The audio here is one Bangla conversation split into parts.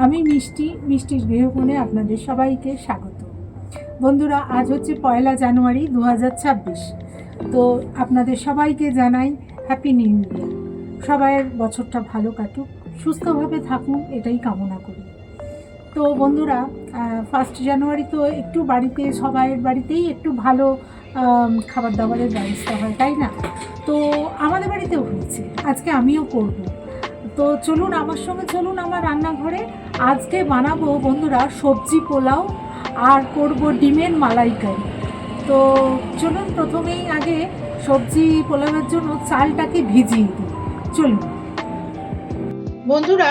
আমি মিষ্টি, মিষ্টির গৃহকোণে আপনাদের সবাইকে স্বাগত। বন্ধুরা, আজ হচ্ছে পয়লা জানুয়ারি দু হাজার ছাব্বিশ। তো আপনাদের সবাইকে জানাই হ্যাপি নিউ ইয়ার সবাইয়ের বছরটা ভালো কাটুক, সুস্থভাবে থাকুন, এটাই কামনা করি। তো বন্ধুরা ফার্স্ট জানুয়ারি তো একটু বাড়িতে, সবাইয়ের বাড়িতেই একটু ভালো খাবার দাবারের ব্যবস্থা হয়, তাই না? তো আমাদের বাড়িতেও হয়েছে। আজকে আমিও করব। তো চলুন আমার সঙ্গে চলুন আমার রান্নাঘরে। আজকে বানাবো বন্ধুরা সবজি পোলাও আর করব ডিমের মালাইকারি। তো চলুন প্রথমেই আগে সবজি পোলাওয়ের জন্য চালটাকে ভিজিয়ে দিই। চলুন। বন্ধুরা,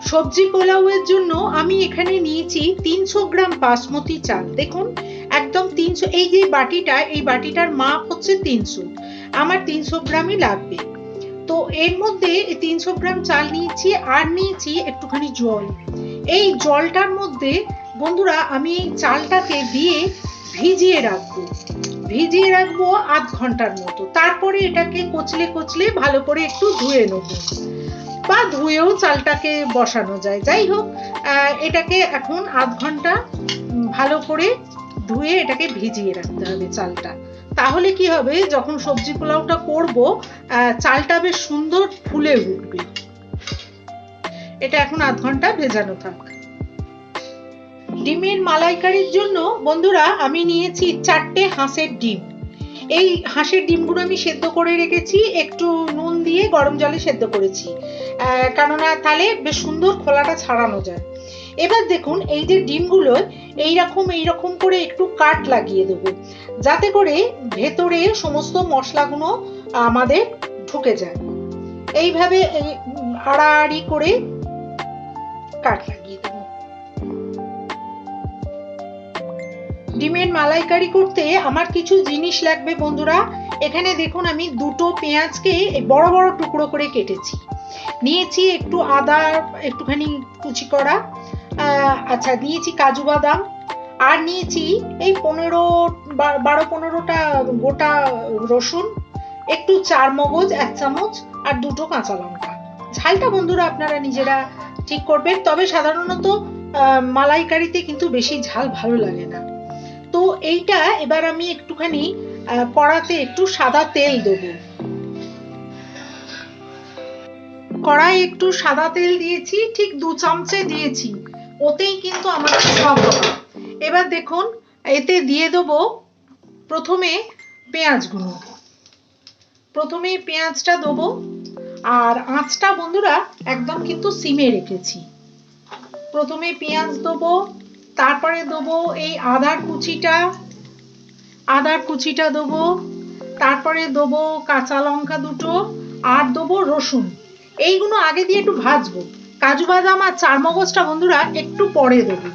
সবজি পোলাওয়ের জন্য আমি এখানে নিয়েছি তিনশো গ্রাম বাসমতি চাল। দেখুন, একদম তিনশো, এই যে বাটিটা, এই বাটিটার মাপ হচ্ছে তিনশো। আমার তিনশো গ্রামই লাগবে। তো এর মধ্যে তিনশো গ্রাম চাল নিয়েছি আর নিয়েছি একটুখানি জল। এই জলটার মধ্যে বন্ধুরা আমি এই চালটাকে দিয়ে ভিজিয়ে রাখব। ভিজিয়ে রাখব আধ ঘণ্টার মতো। তারপরে এটাকে কচলে কচলে ভালো করে একটু ধুয়ে নেব। বা ধুয়েও চালটাকে বসানো যায়। যাই হোক এটাকে এখন আধ ঘণ্টা ভালো করে ধুয়ে এটাকে ভিজিয়ে রাখতে হবে চালটা। তাহলে কি হবে? যখন সবজি পোলাওটা করব চালটা বেশ সুন্দর ফুলে উঠবে। এটা এখন আধ ঘণ্টা ভেজানো থাক। ডিমের মালাইকারির জন্য বন্ধুরা, আমি নিয়েছি চারটে হাঁসের ডিম। এই হাঁসের ডিমগুলো আমি সেদ্ধ করে রেখেছি, একটু নুন দিয়ে গরম জলে সেদ্ধ করেছি। কেননা তাহলে বেশ সুন্দর খোলাটা ছাড়ানো যায়। এবার দেখুন এই যে ডিমগুলো এইরকম এইরকম করে একটু কাট লাগিয়ে দেবো। যাতে করে ভেতরে সমস্ত মশলাগুলো আমাদের ঢুকে যায়। এইভাবে এই, আড়াআড়ি করে কাট লাগিয়ে দেবো। ডিমের মালাইকারি করতে আমার কিছু জিনিস লাগবে বন্ধুরা। এখানে দেখুন আমি দুটো পেঁয়াজকে বড় বড় টুকরো করে কেটেছি। নিয়েছি একটু আদা একটুখানি কুচি করা। আচ্ছা নিয়েছি কাজু বাদাম আর নিয়েছি এই পনেরো বারো পনেরোটা গোটা রসুন, একটু চার মগজ, এক চামচ আর দুটো কাঁচা লঙ্কা। ঝালটা বন্ধুরা আপনারা নিজেরা ঠিক করবেন, তবে সাধারণত মালাইকারিতে কিন্তু বেশি ঝাল ভালো লাগে না। তো এইটা এবার আমি একটুখানি কড়াতে একটু সাদা তেল দেবো। কড়াই একটু সাদা তেল দিয়েছি, ঠিক দু চামচে দিয়েছি। ওতেই কিন্তু আমাদের সব হবে এবার দেখুন, এতে দিয়ে দেবো প্রথমে পেঁয়াজগুলো প্রথমে পেঁয়াজটা দেবো, আর আঁচটা বন্ধুরা একদম কিন্তু সিমে রেখেছি। প্রথমে পেঁয়াজ দেবো, তারপরে দেবো এই আদার কুচিটা আদার কুচিটা দেবো, তারপরে দেবো কাঁচা লঙ্কা দুটো, আর দেবো রসুন। এইগুলো আগে দিয়ে একটু ভাজবো। কাজু বাদাম আর চারমগজটা বন্ধুরা একটু পরে দেবো।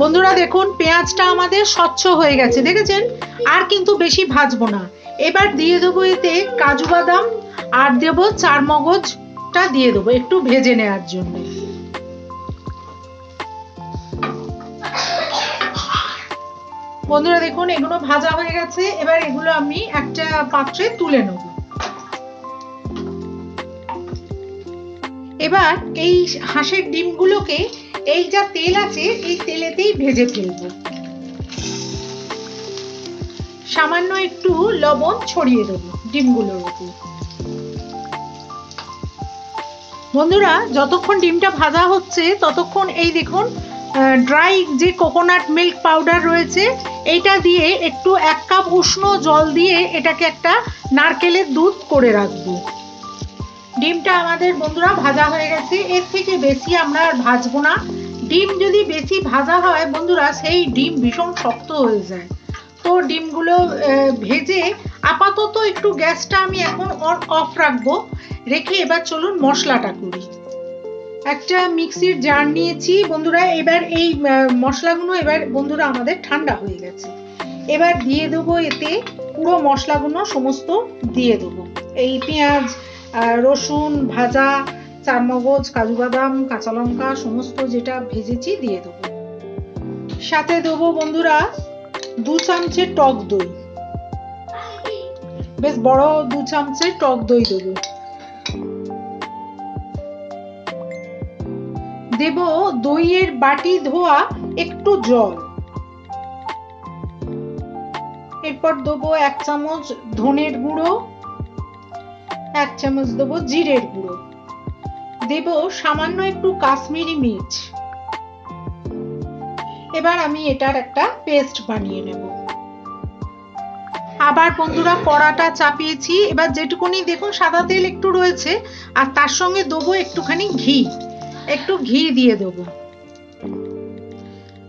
বন্ধুরা দেখুন, পেঁয়াজটা আমাদের স্বচ্ছ হয়ে গেছে, দেখেছেন? আর কিন্তু বেশি ভাজবো না। এবার দিয়ে দেবো এতে কাজু বাদাম, আর দেবো চারমগজটা দিয়ে দেবো, একটু ভেজে নেওয়ার জন্য। বন্ধুরা দেখুন, এগুলো ভাজা হয়ে গেছে, এবার এগুলো আমি একটা পাত্রে তুলে নেব। এবার এই হাঁসের ডিমগুলোকে এই যা তেল আছে, এই তেলেতেই ভেজে ফেলব। সামান্য একটু লবণ ছড়িয়ে দেবো ডিমগুলোর উপর বন্ধুরা, যতক্ষণ ডিমটা ভাজা হচ্ছে, ততক্ষণ এই দেখুন ড্রাই যে কোকোনাট মিল্ক পাউডার রয়েছে, এইটা দিয়ে একটু এক কাপ উষ্ণ জল দিয়ে এটাকে একটা নারকেলের দুধ করে রাখব। ডিমটা আমাদের বন্ধুরা ভাজা হয়ে গেছে। এর থেকে বেশি আমরা আর ভাজবো না। ডিম যদি বেশি ভাজা হয়, বন্ধুরা, সেই ডিম ভীষণ শক্ত হয়ে যায়। তো ডিমগুলো ভেজে আপাতত একটু গ্যাসটা আমি এখন অন, অফ রাখব। রেখে এবার চলুন মশলাটা করি। একটা মিক্সির জার নিয়েছি। বন্ধুরা, এবার এই মশলাগুলো এবার বন্ধুরা আমাদের ঠান্ডা হয়ে গেছে। এবার দিয়ে দেবো এতে পুরো মশলাগুলো সমস্ত দিয়ে দেবো। এই পেঁয়াজ রসুন, ভাজা, চারমগজ, কাজু বাদাম, কাঁচা লঙ্কা, সমস্ত যেটা ভেজেছি দিয়ে দেবো। সাথে দেবো বন্ধুরা দু চামচে টক দই। বেশ বড় দু চামচে টক দই দেবো। দেব দইয়ের বাটি ধোয়া একটু জল। এরপর দেবো এক চামচ ধনের গুঁড়ো। এক চামচ দেবো জিরের গুঁড়ো। দেব সামান্য একটু কাশ্মীরি মির্চ। এবার আমি এটার একটা পেস্ট বানিয়ে নেব। আবার বন্ধুরা কড়াটা চাপিয়েছি। এবার যেটুকুনি দেখুন সাদা তেল একটু রয়েছে, আর তার সঙ্গে দেবো একটুখানি ঘি। একটু ঘি দিয়ে দেবো।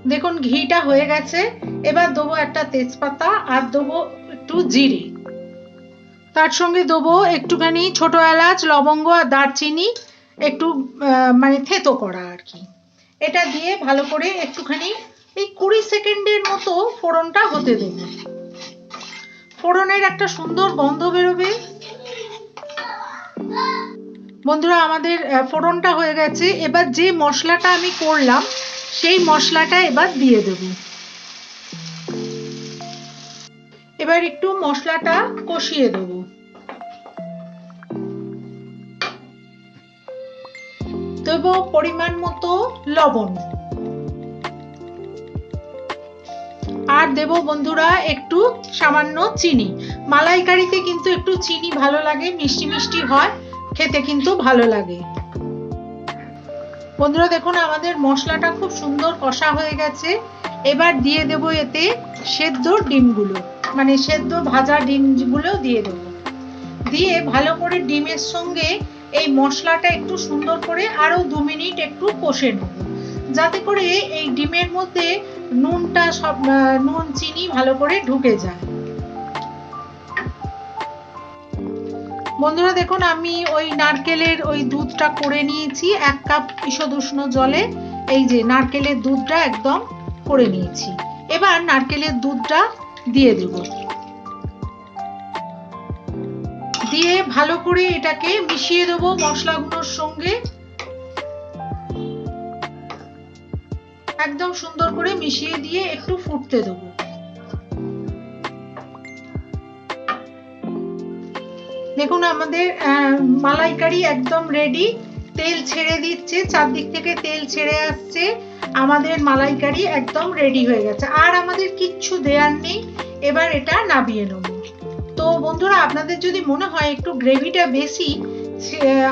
দেখুন ঘিটা হয়ে গেছে। এবার দেবো একটা তেজপাতা আর দেবো একটু জিরে। তার সঙ্গে দেবো একটুখানি ছোট এলাচ, লবঙ্গ আর দারচিনি, একটু মানে থেতো করা আর কি। এটা দিয়ে ভালো করে একটুখানি এই কুড়ি সেকেন্ডের মতো ফোড়নটা হতে দেবো। ফোড়নের একটা সুন্দর গন্ধ বেরোবে। বন্ধুরা, আমাদের ফোড়নটা হয়ে গেছে। এবার যে মশলাটা আমি করলাম, সেই মশলাটা এবার দিয়ে দেব। এবার একটু মশলাটা কষিয়ে দেব। দেব পরিমাণ মতো লবণ। আর দেব বন্ধুরা একটু সামান্য চিনি। মালাইকারিতে কিন্তু একটু চিনি ভালো লাগে, মিষ্টি মিষ্টি হয়, খেতে কিন্তু ভালো লাগে। বন্ধুরা দেখুন, আমাদের মশলাটা খুব সুন্দর কষা হয়ে গেছে। এবার দিয়ে দেব এতে সেদ্ধ ডিমগুলো। মানে সেদ্ধ ভাজা ডিমগুলো দিয়ে দেবো। দিয়ে ভালো করে ডিমের সঙ্গে এই মশলাটা একটু সুন্দর করে আরও দু মিনিট একটু কষে নেব। যাতে করে এই ডিমের মধ্যে নুনটা সব নুন, চিনি ভালো করে ঢুকে যায়। বন্ধুরা দেখুন, আমি ওই নারকেলের ওই দুধটা করে নিয়েছি, এক কাপ ঈষদ উষ্ণ জলে। এই যে নারকেলের দুধটা একদম করে নিয়েছি। এবার নারকেলের দুধটা দিয়ে দেব। দিয়ে ভালো করে এটাকে মিশিয়ে দেবো মশলাগুলোর সঙ্গে। একদম সুন্দর করে মিশিয়ে দিয়ে একটু ফুটতে দেবো। দেখুন, আমাদের মালাইকারি একদম রেডি তেল ছেড়ে দিচ্ছে, চারদিক থেকে তেল ছেড়ে আসছে। আমাদের মালাইকারি একদম রেডি হয়ে গেছে। আর আমাদের কিচ্ছু দেওয়ার নেই। এবার এটা নাবিয়ে নেব। তো বন্ধুরা, আপনাদের যদি মনে হয় একটু গ্রেভিটা বেশি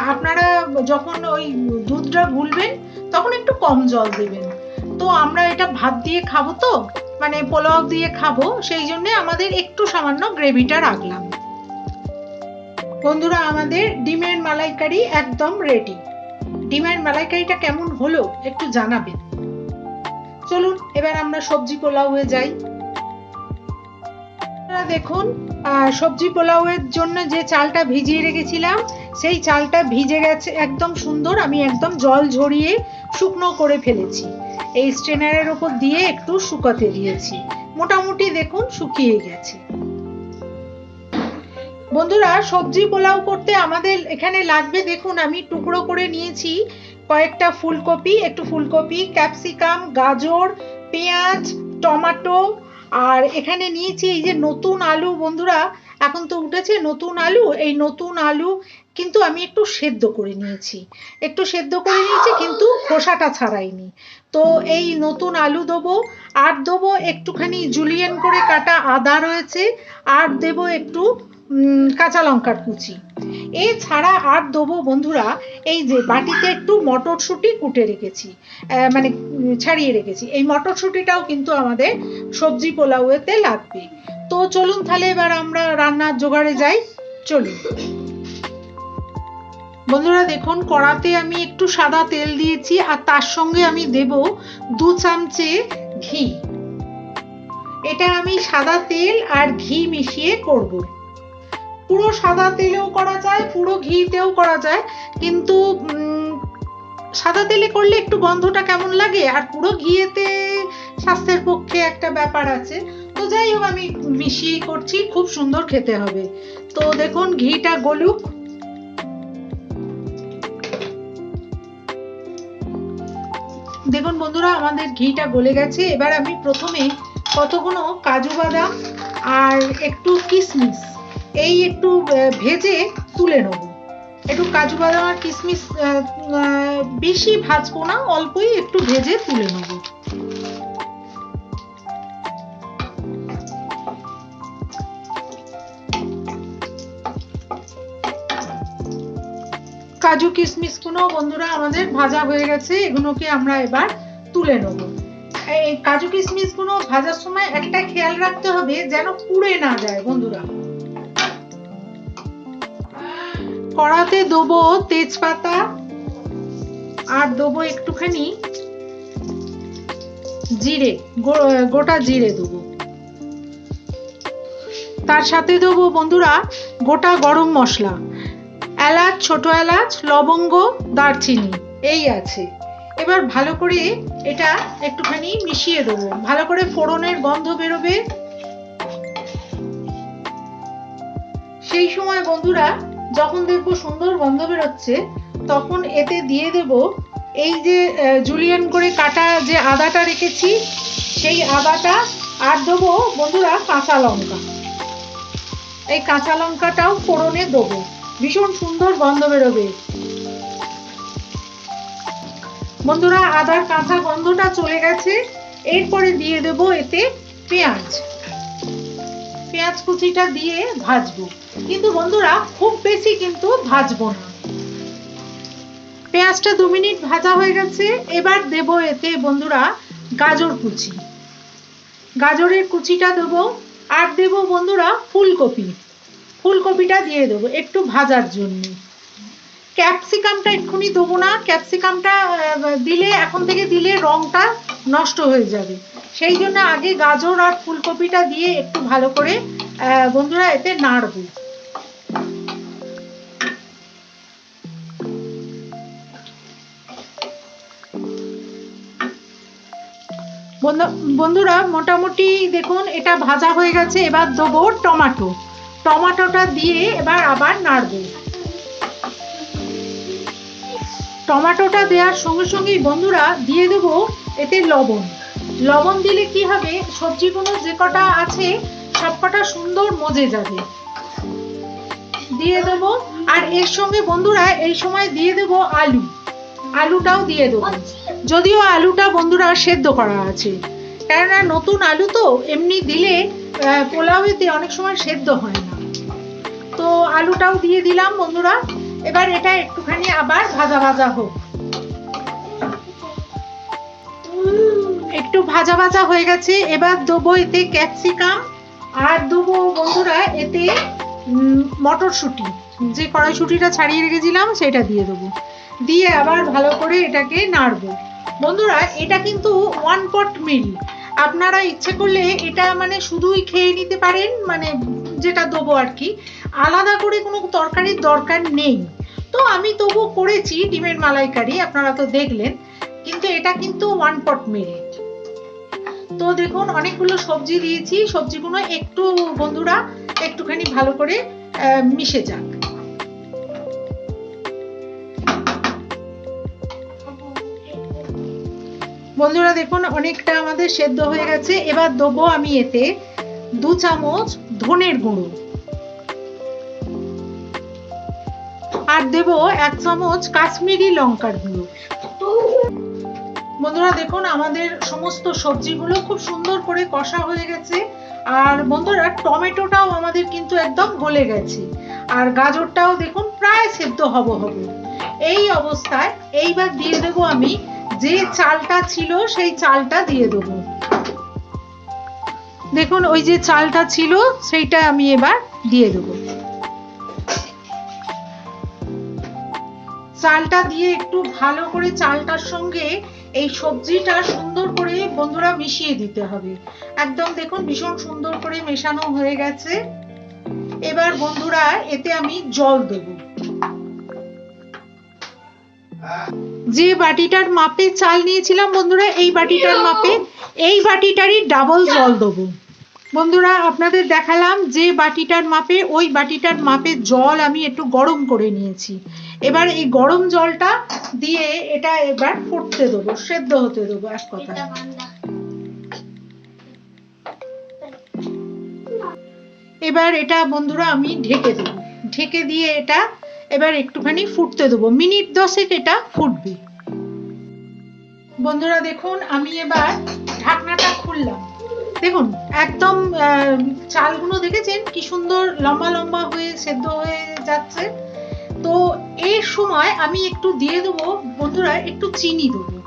আপনারা যখন ওই দুধটা গুলবেন, তখন একটু কম জল দেবেন। তো আমরা এটা ভাত দিয়ে খাব তো মানে পোলাও দিয়ে খাব, সেই জন্য আমাদের একটু সামান্য গ্রেভিটা রাখলাম। বন্ধুরা, আমাদের ডিমের মালাইকারি একদম রেডি ডিমের মালাইকারিটা কেমন হলো একটু জানাবেন। চলুন, এবার আমরা সবজি পোলাওয়ে যাই। আপনারা দেখুন সবজি পোলাওয়ের জন্য যে চালটা ভিজিয়ে রেখেছিলাম, সেই চালটা ভিজে গেছে একদম সুন্দর, আমি একদম জল ঝরিয়ে শুকনো করে ফেলেছি। এই স্ট্রেনারের ওপর দিয়ে একটু শুকাতে দিয়েছি। মোটামুটি দেখুন, শুকিয়ে গেছে। বন্ধুরা, সবজি পোলাও করতে আমাদের এখানে লাগবে, দেখুন, আমি টুকরো করে নিয়েছি কয়েকটা ফুলকপি, একটু ফুলকপি, ক্যাপসিকাম, গাজর, পেঁয়াজ, টমাটো, আর এখানে নিয়েছি এই যে নতুন আলু, বন্ধুরা, এখন তো উঠেছে নতুন আলু, এই নতুন আলু কিন্তু আমি একটু সেদ্ধ করে নিয়েছি। একটু সেদ্ধ করে নিয়েছি কিন্তু খোসাটা ছাড়াইনি। তো এই নতুন আলু দেবো, আর দেবো একটুখানি জুলিয়েন করে কাটা আদা রয়েছে, আর দেবো একটু কাঁচা লঙ্কার কুচি। এছাড়া আর দেবো বন্ধুরা, এই যে বাটিতে একটু মটরশুঁটি কুটে রেখেছি মানে ছাড়িয়ে রেখেছি। এই মটরশুঁটিটাও কিন্তু আমাদের সবজি পোলাওয়েতে লাগবে। তো চলুন তাহলে এবার আমরা রান্নার জোগাড়ে যাই, চলুন। বন্ধুরা দেখুন, কড়াতে আমি একটু সাদা তেল দিয়েছি আর তার সঙ্গে আমি দেব দু চামচে ঘি। এটা আমি সাদা তেল আর ঘি মিশিয়ে করব। পুরো সাদা তেলেও করা যায়, পুরো ঘিতেও করা যায়, কিন্তু সাদা তেলে করলে একটু গন্ধটা কেমন লাগে? আর পুরো ঘিয়েতে স্বাস্থ্যের পক্ষে একটা ব্যাপার আছে। তো যাই হোক, আমি মিশিয়ে করছি, খুব সুন্দর খেতে হবে। তো দেখুন, ঘিটা গলুক। দেখুন বন্ধুরা, আমাদের ঘিটা গলে গেছে। এবার আমি প্রথমে কতগুলো কাজু বাদাম আর একটু কিশমিশ এই একটু ভেজে তুলে নেব। একটু কাজু বাদাম আর কিশমিশ বেশি ভাজবো না, অল্পই একটু ভেজে তুলে নেব। কাজু কিশমিশগুলো বন্ধুরা আমাদের ভাজা হয়ে গেছে, এগুলোকে আমরা এবার তুলে নেব। এই কাজু কিশমিশগুলো ভাজার সময় একটা খেয়াল রাখতে হবে যেন পুড়ে না যায় বন্ধুরা। কড়াতে দেবো তেজপাতা, আর দেবো একটুখানি জিরে গোটা জিরে দেবো। তার সাথে দেবো বন্ধুরা গোটা গরম মশলা। এলাচ, ছোট এলাচ, লবঙ্গ, দারচিনি, এই আছে। এবার ভালো করে এটা একটুখানি মিশিয়ে দেবো। ভালো করে ফোড়নের গন্ধ বেরোবে। সেই সময় বন্ধুরা, যখন দেখব সুন্দর গন্ধ বেরোচ্ছে, তখন এতে দিয়ে দেব এই যে জুলিয়ান করে কাটা যে আদাটা রেখেছি, সেই আদাটা, আর দেবো বন্ধুরা কাঁচা লঙ্কা। এই কাঁচা লঙ্কাটাও ফোড়নে দেবো। ভীষণ সুন্দর গন্ধ বেরোবে। বন্ধুরা, আদার কাঁচা গন্ধটা চলে গেছে। এরপরে দিয়ে দেব এতে পেঁয়াজ। পেঁয়াজ কুচিটা দিয়ে ভাজবো। কিন্তু বন্ধুরা, খুব বেশি কিন্তু ভাজবো না। পেঁয়াজটা দু মিনিট ভাজা হয়ে গেছে। এবার দেব এতে বন্ধুরা গাজর কুচি। গাজরের কুচিটা দেবো। আর দেব বন্ধুরা ফুলকপি। ফুলকপিটা দিয়ে দেবো, একটু ভাজার জন্য। ক্যাপসিকামটা এক্ষুনি দেবো না, ক্যাপসিকামটা দিলে, এখন থেকে দিলে রংটা নষ্ট হয়ে যাবে। সেই জন্য আগে গাজর আর ফুলকপিটা দিয়ে একটু ভালো করে বন্ধুরা, এতে নাড়বো। বন্ধু- বন্ধুরা, মোটামুটি দেখুন, এটা ভাজা হয়ে গেছে। এবার দেবো টমাটো। টমাটোটা দিয়ে এবার আবার নাড়বো। টমাটোটা দেওয়ার সঙ্গে সঙ্গেই বন্ধুরা দিয়ে দেব এতে লবণ। লবণ দিলে কি হবে সবজিগুলো যে কটা আছে সব কটা সুন্দর মজে যাবে। দিয়ে দেব আর এর সঙ্গে বন্ধুরা এই সময় দিয়ে দেব আলু। আলুটাও দিয়ে দেবো। যদিও আলুটা বন্ধুরা সেদ্ধ করা আছে। কেননা নতুন আলু তো এমনি দিলে আহ, পোলাওয়েতে অনেক সময় সেদ্ধ হয় না। আলুটাও দিয়ে দিলাম বন্ধুরা। এবার এটা একটুখানি আবার ভাজা ভাজা হোক। একটু ভাজা ভাজা হয়ে গেছে। এবার দেবো এতে ক্যাপসিকাম। আর দেবো বন্ধুরা এতে মটরশুঁটি। যে কড়াইশুঁটিটা ছাড়িয়ে রেখেছিলাম সেটা দিয়ে দেবো। দিয়ে আবার ভালো করে এটাকে নাড়বো। বন্ধুরা, এটা কিন্তু ওয়ান পট মিল আপনারা ইচ্ছে করলে এটা মানে শুধুই খেয়ে নিতে পারেন মানে যেটা দেবো আর কি, আলাদা করে কোনো তরকারির দরকার নেই। তো আমি তবু করেছি ডিমের মালাইকারি, আপনারা তো দেখলেন, কিন্তু এটা কিন্তু ওয়ান পট মিল তো দেখুন, অনেকগুলো সবজি দিয়েছি, সবজিগুলো একটু বন্ধুরা একটুখানি ভালো করে মিশে যাক। বন্ধুরা দেখুন, অনেকটা আমাদের সেদ্ধ হয়ে গেছে। এবার দেবো আমি এতে দু চামচ ধনের গুঁড়ো। আর দেবো এক চামচ কাশ্মীরি লঙ্কার গুঁড়ো। বন্ধুরা, দেখুন, আমাদের সমস্ত সবজিগুলো খুব সুন্দর করে কষা হয়ে গেছে। আর বন্ধুরা, টমেটোটাও আমাদের কিন্তু একদম গলে গেছে। আর গাজরটাও দেখুন, প্রায় সেদ্ধ হব হব। এই অবস্থায় এইবার দিয়ে দেবো আমি যে চালটা ছিল, সেই চালটা দিয়ে দেবো। দেখুন, ওই যে চালটা ছিল, সেইটা আমি এবার দিয়ে দেবো। চালটা দিয়ে একটু ভালো করে চালটার সঙ্গে এই সবজিটা সুন্দর করে বন্ধুরা মিশিয়ে দিতে হবে। একদম দেখুন, ভীষণ সুন্দর করে মেশানো হয়ে গেছে। এবার বন্ধুরা, এতে আমি জল দেব। যে বাটিটার মাপে চাল নিয়েছিলাম বন্ধুরা এই বাটিটার মাপে এই বাটিটারই ডাবল জল দেবো। বন্ধুরা আপনাদের দেখালাম যে বাটিটার মাপে ওই বাটিটার মাপে জল আমি একটু গরম করে নিয়েছি। এবার এই গরম জলটা দিয়ে এটা এবার ফুটতে দেবো সেদ্ধ হতে দেবো এক কথা এবার এটা বন্ধুরা আমি ঢেকে দেবো। ঢেকে দিয়ে এটা এবার একটুখানি ফুটতে দেবো। মিনিট দশেক এটা ফুটবে। বন্ধুরা দেখুন, আমি এবার ঢাকনাটা খুললাম। দেখুন, একদম চালগুলো দেখেছেন? কি সুন্দর লম্বা লম্বা হয়ে সেদ্ধ হয়ে যাচ্ছে। তো এর সময় আমি একটু দিয়ে দেবো, বন্ধুরা, একটু চিনি দেবো।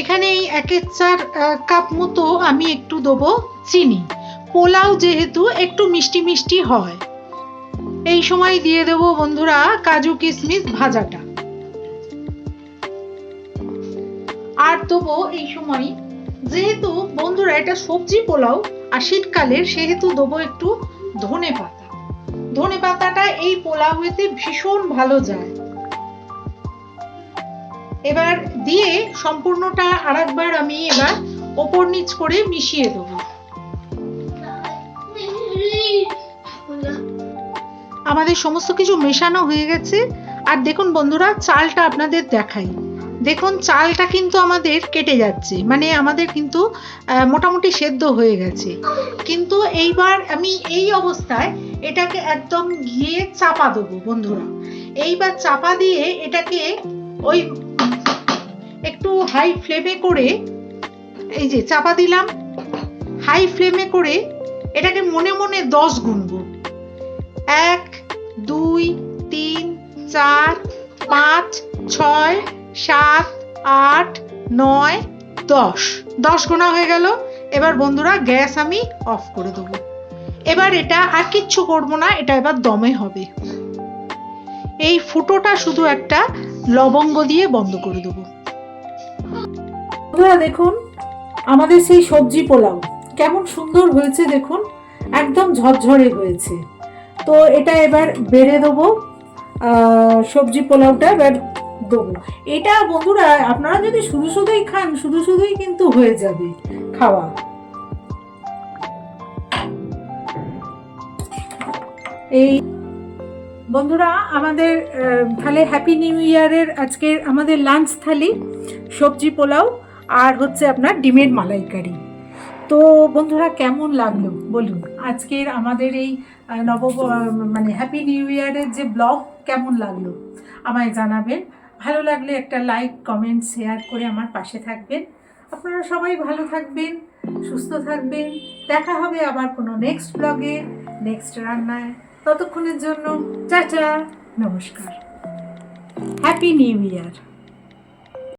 এখানে এই এক চার কাপ মতো আমি একটু দেবো চিনি। পোলাও যেহেতু একটু মিষ্টি মিষ্টি হয়। এই সময় দিয়ে দেবো বন্ধুরা কাজু কিশমিশ ভাজাটা। আর দেবো এই সময় যেহেতু বন্ধুরা এটা সবজি পোলাও, আর শীতকালের সেহেতু দেবো একটু ধনে পাতা। ধনে পাতাটা এই পোলাওয়েতে ভীষণ ভালো যায়। এবার দিয়ে সম্পূর্ণটা আরেকবার আমি এবার ওপর নিচ করে মিশিয়ে দেবো। আমাদের সমস্ত কিছু মেশানো হয়ে গেছে। আর দেখুন বন্ধুরা, চালটা আপনাদের দেখাই। দেখুন, চালটা কিন্তু আমাদের কেটে যাচ্ছে। মানে আমাদের কিন্তু মোটামুটি সেদ্ধ হয়ে গেছে। কিন্তু এইবার আমি এই অবস্থায় এটাকে একদম গিয়ে চাপা দেবো বন্ধুরা। এইবার চাপা দিয়ে এটাকে ওই একটু হাই ফ্লেমে করে, এই যে চাপা দিলাম হাই ফ্লেমে করে এটাকে মনে মনে দশ গুনবো। এক দুই, তিন, চার, পাঁচ, ছয়, সাত, আট, নয়, দশ। দশ গোনা হয়ে গেল। এবার বন্ধুরা, গ্যাস আমি অফ করে দেবো। এবার এটা আর কিচ্ছু করব না, এটা এবার দমে হবে। এই ফুটোটা শুধু একটা লবঙ্গ দিয়ে বন্ধ করে দেবো। বন্ধুরা, দেখুন, আমাদের সেই সবজি পোলাও কেমন সুন্দর হয়েছে, দেখুন, একদম ঝরঝরে হয়েছে। তো এটা এবার বেড়ে দেবো সবজি পোলাওটা এবার দেবো। এটা বন্ধুরা, আপনারা যদি শুধু শুধুই খান, শুধু শুধুই কিন্তু হয়ে যাবে খাওয়া। এই বন্ধুরা, আমাদের তাহলে হ্যাপি নিউ ইয়ারের আজকের আমাদের লাঞ্চ থালি, সবজি পোলাও, আর হচ্ছে আপনার ডিমের মালাইকারি। তো বন্ধুরা, কেমন লাগল? বলুন। আজকের আমাদের এই নব মানে হ্যাপি নিউ ইয়ারের যে ব্লগ, কেমন লাগল? আমায় জানাবেন। ভালো লাগলে একটা লাইক, কমেন্ট, শেয়ার করে আমার পাশে থাকবেন। আপনারা সবাই ভালো থাকবেন, সুস্থ থাকবেন। দেখা হবে আবার কোনো নেক্সট ব্লগে নেক্সট রান্নায়। ততক্ষণের জন্য, চাচা। নমস্কার। Happy new year